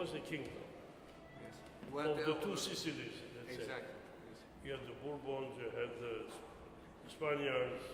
was a kingdom Yes. Well, of the two Sicilies. Exactly. Yes. You had the Bourbons, you had the Spaniards.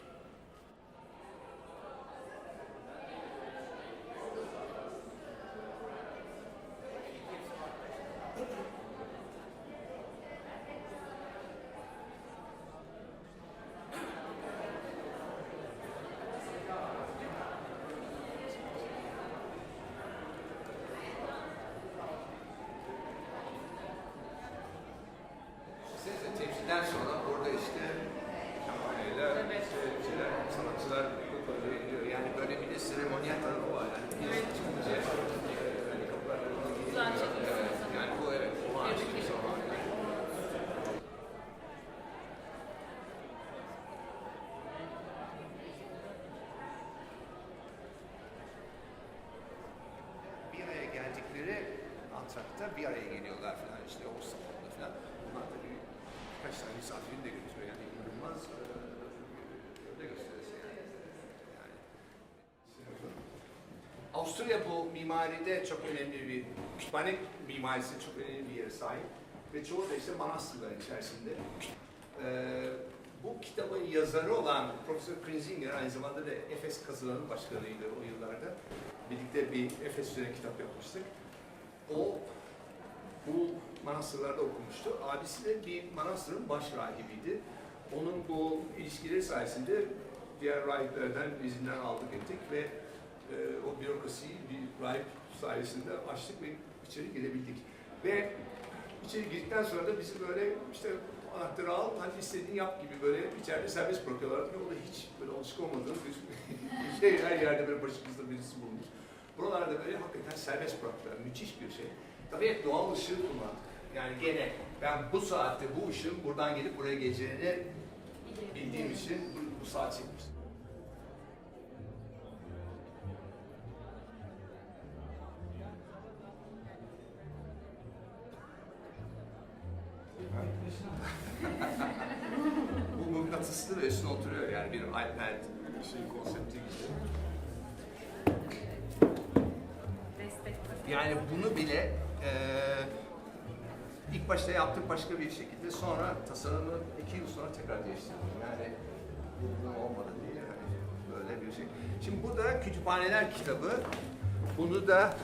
Antrakta bir araya geliyorlar falan işte o salonda falan. Bunlar tabii birkaç tane misafirini de götürüyor yani inanılmaz e, öyle gösterisi yani. yani. Avusturya bu mimaride çok önemli bir kütüphane mimarisi çok önemli bir yere sahip ve çoğu da işte manastırların içerisinde. Ee, bu kitabın yazarı olan Profesör Krinzinger aynı zamanda da Efes kazılarının başkanıydı o yıllarda. Birlikte bir Efes üzerine kitap yapmıştık. O bu manastırlarda okumuştu. Abisi de bir manastırın baş rahibiydi. Onun bu ilişkileri sayesinde diğer rahiplerden izinden aldık ettik ve e, o bürokrasiyi bir rahip sayesinde açtık ve içeri girebildik. Ve içeri girdikten sonra da bizi böyle işte anahtarı al, hadi istediğini yap gibi böyle içeride serbest bırakıyorlardı ve o da hiç böyle alışık olmadığımız bir şey her yerde böyle başımızda birisi bulmuş. Buralarda böyle hakikaten serbest bıraktılar. Müthiş bir şey. Tabii hep doğal ışığı kullandık. Yani gene ben bu saatte bu ışığın buradan gelip buraya geleceğini bildiğim için bu, bu saat çekmiştim. bu mıknatıslı ve üstüne oturuyor yani bir iPad şey konsepti gibi. Yani bunu bile eee ilk başta yaptık başka bir şekilde sonra tasarımı iki yıl sonra tekrar değiştirdim. Yani bu olmadı diye yani böyle bir şey. Şimdi bu da kütüphaneler kitabı. Bunu da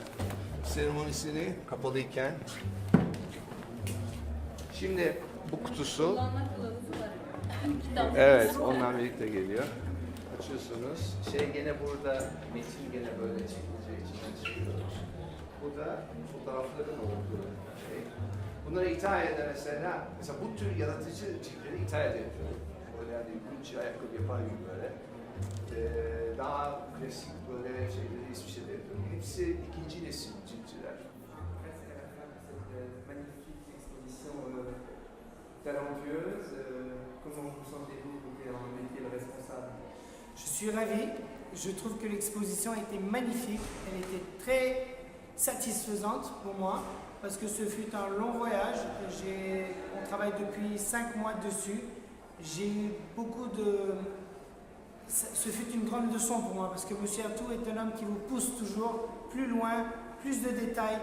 seremonisini kapalıyken Şimdi bu kutusu. Evet, ondan birlikte geliyor. Açıyorsunuz. Şey gene burada, metin gene böyle çıkıyoruz. Bu da fotoğrafların olduğu şey. Bunları mesela, mesela bu tür Je suis ravi. Je trouve que l'exposition était magnifique. Elle était très satisfaisante pour moi parce que ce fut un long voyage. On travaille depuis cinq mois dessus. J'ai eu beaucoup de. Ce fut une grande leçon pour moi parce que M. Artou est un homme qui vous pousse toujours plus loin, plus de détails,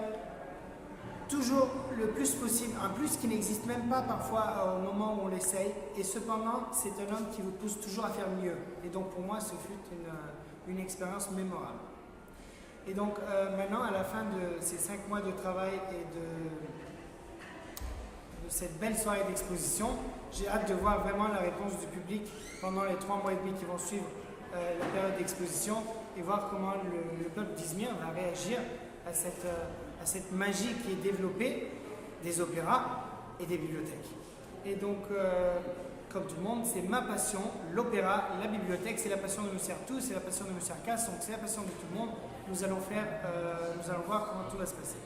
toujours le plus possible, un plus qui n'existe même pas parfois euh, au moment où on l'essaye. Et cependant, c'est un homme qui vous pousse toujours à faire mieux. Et donc pour moi, ce fut une, une expérience mémorable. Et donc euh, maintenant, à la fin de ces cinq mois de travail et de, cette belle soirée d'exposition, j'ai hâte de voir vraiment la réponse du public pendant les trois mois et demi qui vont suivre euh, la période d'exposition et voir comment le, le peuple d'Izmir va réagir à cette, euh, à cette magie qui est développée des opéras et des bibliothèques. Et donc, comme tout le monde, c'est ma passion, l'opéra, la bibliothèque, c'est la passion de M. Artou, c'est la passion de M. Arcas, donc c'est la passion de tout le monde. Nous allons faire, euh, nous allons voir comment tout va se passer.